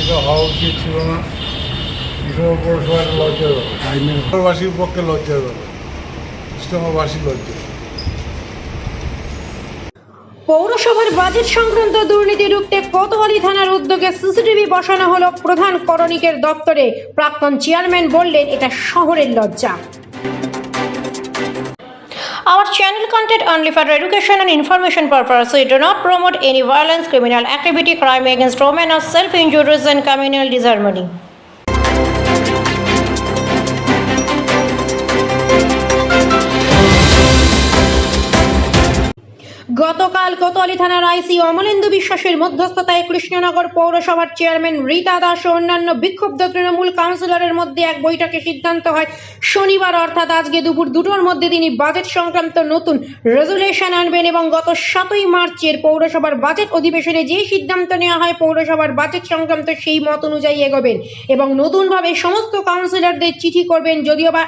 এটা হওয়া উচিত ছিল না। পৌরসভার পক্ষে লজ্জা পৌরসভার বাজেট সংক্রান্ত দুর্নীতি রুখতে কোতোয়ালি থানার উদ্যোগে সিসিটিভি বসানো হলো প্রধান করণিকের দপ্তরে। প্রাক্তন চেয়ারম্যান বললেন, এটা শহরের লজ্জা। Our channel content only for education and information purpose. We do not promote any violence, criminal activity, crime against women, or self-injuries and communal disharmony. গতকাল কোতোয়ালি থানার আইসি অমলেন্দু বিশ্বাসের মধ্যস্থতায় কৃষ্ণনগর পৌরসভার চেয়ারম্যান রীতা দাস ও অন্যান্য বিক্ষুব্ধ তৃণমূল কাউন্সিলরের মধ্যে এক বৈঠকে সিদ্ধান্ত হয় শনিবার, অর্থাৎ আজকে দুপুর দুটোর মধ্যে তিনি বাজেট সংক্রান্ত নতুন রেজুলেশন আনবেন এবং গত সাতই মার্চের পৌরসভার বাজেট অধিবেশনে যে সিদ্ধান্ত নেওয়া হয় পৌরসভার বাজেট সংক্রান্ত সেই মত অনুযায়ী এগোবেন এবং নতুনভাবে সমস্ত কাউন্সিলরদের চিঠি করবেন, যদিও বা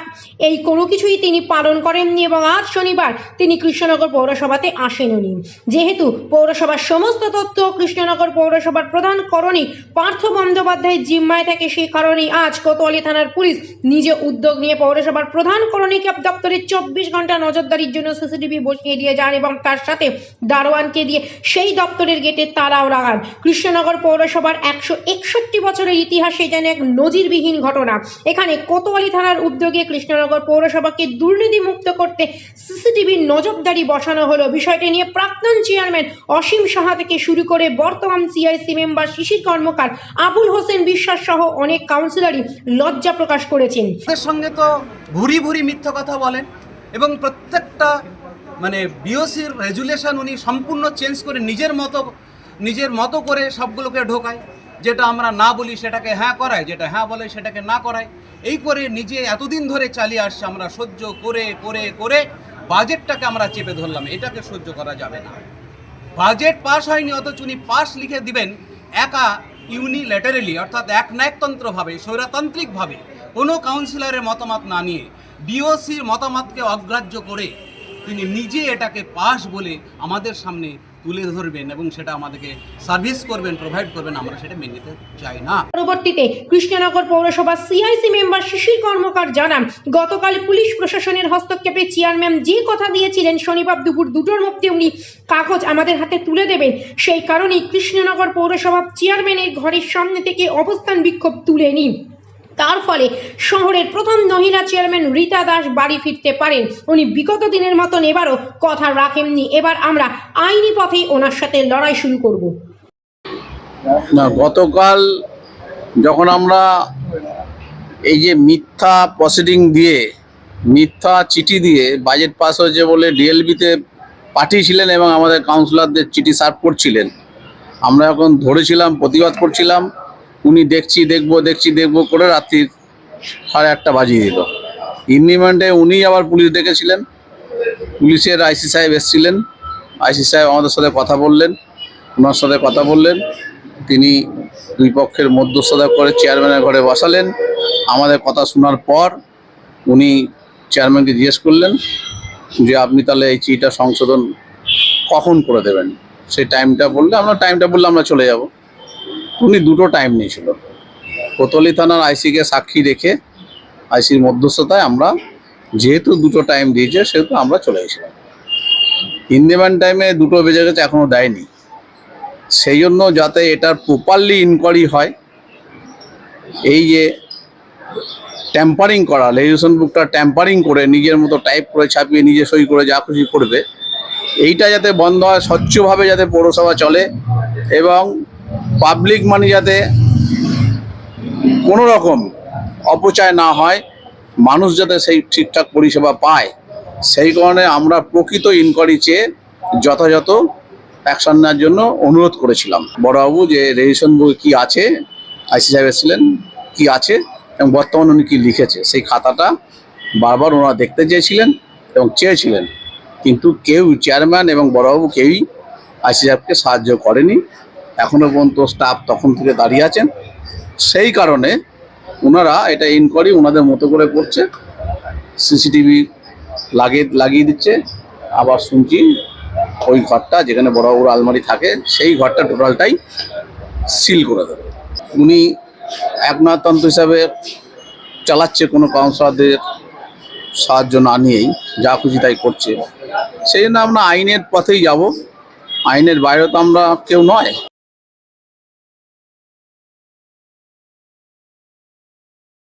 এই কোনো কিছুই তিনি পালন করেননি এবং আজ শনিবার তিনি কৃষ্ণনগর পৌরসভাতে আসেননি যেহেতু পৌরসভার সমস্ত তথ্য কৃষ্ণনগর পৌরসভার প্রধান করণী পার্থ বন্দ্যোপাধ্যায়ের জিম্মায় থাকে, সেই কারণেই আজ কোতোয়ালি থানার পুলিশ নিজে উদ্যোগ নিয়ে পৌরসভার প্রধান করণী ক্যাব দপ্তরে চব্বিশ ঘণ্টা নজরদারির জন্য সিসিটিভি বসিয়ে দিয়ে যান এবং তার সাথে দারোয়ানকে দিয়ে সেই দপ্তরের গেটে তালাও লাগান। কৃষ্ণনগর পৌরসভার একশো একষট্টি বছরের ইতিহাসে যেন এক নজিরবিহীন ঘটনা। এখানে কোতোয়ালি থানার উদ্যোগে কৃষ্ণনগর পৌরসভাকে দুর্নীতি মুক্ত করতে সিসিটিভির নজরদারি বসানো হলো। বিষয়টি নিয়ে প্রাক্তন চেয়ারম্যান অসীম সাহা থেকে শুরু করে বর্তমান সিআইসি মেম্বার শিশির কর্মকার আবুল হোসেন বিশ্বাস সহ অনেক কাউন্সিলরই লজ্জা প্রকাশ করেছেন। ওদের সঙ্গে তো ভুরি ভুরি মিথ্যা কথা বলেন এবং প্রত্যেকটা মানে বিওসির রেজুলেশন উনি সম্পূর্ণ চেঞ্জ করে নিজের মতো নিজের মতো করে সবগুলোকে ঢোকায়। যেটা আমরা না বলি সেটাকে হ্যাঁ করায়, যেটা হ্যাঁ বলে সেটাকে না করায়। এই করে নিজে এতদিন ধরে চালিয়ে আসছে আমরা সহ্য করে করে করে। বাজেটটাকে আমরা চেপে ধরলাম, এটাকে সহ্য করা যাবে না। বাজেট পাস হয়নি, অথচ উনি পাস লিখে দিবেন একা ইউনিলেটারেলি অর্থাৎ একনায়কতন্ত্রভাবে, স্বৈরাতান্ত্রিকভাবে, কোনো কাউন্সিলরের মতামত না নিয়ে ডিওসির মতামতকে অগ্রাহ্য করে তিনি নিজে এটাকে পাস বলে আমাদের সামনে তুলে ধরবেন এবং সেটা আমাদেরকে সার্ভিস করবেন প্রোভাইড করবেন, আমরা সেটা মেনে নিতে চাই না। পরবর্তীতে কৃষ্ণনগর পৌরসভার সিআইসি মেম্বার শিশির কর্মকার জানান, গতকাল পুলিশ প্রশাসনের হস্তক্ষেপে চেয়ারম্যান যে কথা দিয়েছিলেন শনিবার দুপুর দুটোর মধ্যে উনি কাগজ আমাদের হাতে তুলে দেবেন। সেই কারণেই কৃষ্ণনগর পৌরসভার চেয়ারম্যানের ঘরের সামনে থেকে অবস্থান বিক্ষোভ তুলে নিন। তার ফলে শহরের প্রথম মহিলা চেয়ারম্যান রীতা দাস বাড়ি ফিরতে পারেন। উনি বিগত দিনের মতন এবারও কথা রাখেননি। এবার আমরা আইনি পথেই ওনার সাথে লড়াই শুরু করব। না, গতকাল যখন আমরা এই যে মিথ্যা প্রসিডিং দিয়ে, মিথ্যা চিঠি দিয়ে বাজেট পাস হয়েছে বলে ডিএলবিতে পাঠিয়েছিলেন এবং আমাদের কাউন্সিলরদের চিঠি সার্ভ করছিলেন, আমরা এখন ধরেছিলাম, প্রতিবাদ করছিলাম। উনি দেখছি, দেখব দেখছি, দেখব করে রাত্রির সাড়ে আটটা বাজিয়ে দিল। ইনডিমেন্টে উনি আবার পুলিশ ডেকেছিলেন। পুলিশের আইসি সাহেব এসেছিলেন। আইসি সাহেব আমাদের সাথে কথা বললেন। ওনার সাথে কথা বললেন। তিনি দুই পক্ষের মধ্যস্থতা করে চেয়ারম্যানের ঘরে বসালেন। আমাদের কথা শোনার পর উনি চেয়ারম্যানকে জিজ্ঞেস করলেন যে, আপনি তাহলে এই চিঠিটা সংশোধন কখন করে দেবেন? সেই টাইমটা বললে, আমরা টাইমটা বললে আমরা চলে যাব। উনি দুটো টাইম নিয়েছিল। কোতলি থানার আইসিকে সাক্ষী রেখে আইসির মধ্যস্থতায় আমরা যেহেতু দুটো টাইম দিয়েছে, সেহেতু আমরা চলে গেছিলাম। ইন্ডিয়ান টাইমে দুটো বেজে গেছে, এখনও দেয়নি। সেই জন্য যাতে এটার প্রপারলি ইনকোয়ারি হয়, এই যে ট্যাম্পারিং করা লেজিসন বুকটা ট্যাম্পারিং করে, নিজের মতো টাইপ করে ছাপিয়ে, নিজে সই করে, যা খুশি করবে, এইটা যাতে বন্ধ হয়, স্বচ্ছভাবে যাতে পৌরসভা চলে এবং পাবলিক মানি যাতে কোনো রকম অপচয় না হয়, মানুষ যাতে সেই ঠিকঠাক পরিষেবা পায়, সেই কারণে আমরা প্রকৃত ইনকোয়ারি চেয়ে যথাযথ অ্যাকশন নেওয়ার জন্য অনুরোধ করেছিলাম। বড়বাবু, যে রেজিস্ট্রেশন বই কী আছে আইসি সাহেব এসেছিলেন, কী আছে এবং বর্তমানে উনি কী লিখেছে, সেই খাতাটা বারবার ওনারা দেখতে চেয়েছিলেন এবং চেয়েছিলেন। কিন্তু কেউ চেয়ারম্যান এবং বড়বাবু কেউই আইসি সাহেবকে সাহায্য করেনি। এখনও পর্যন্ত স্টাফ তখন থেকে দাঁড়িয়ে আছেন। সেই কারণে ওনারা এটা ইনকোয়ারি ওনাদের মতো করে করছে সিসিটিভি লাগিয়ে লাগিয়ে দিচ্ছে। আবার শুনছি ওই ঘরটা যেখানে বড় বড় আলমারি থাকে, সেই ঘরটা টোটালটাই সিল করে দেবে। উনি একনাথতন্ত্র হিসাবে চালাচ্ছে কোনো কাউন্সিলরদের সাহায্য না নিয়েই, যা খুশি তাই করছে। সেই জন্য আমরা আইনের পথেই যাব। আইনের বাইরে তো আমরা কেউ নয়।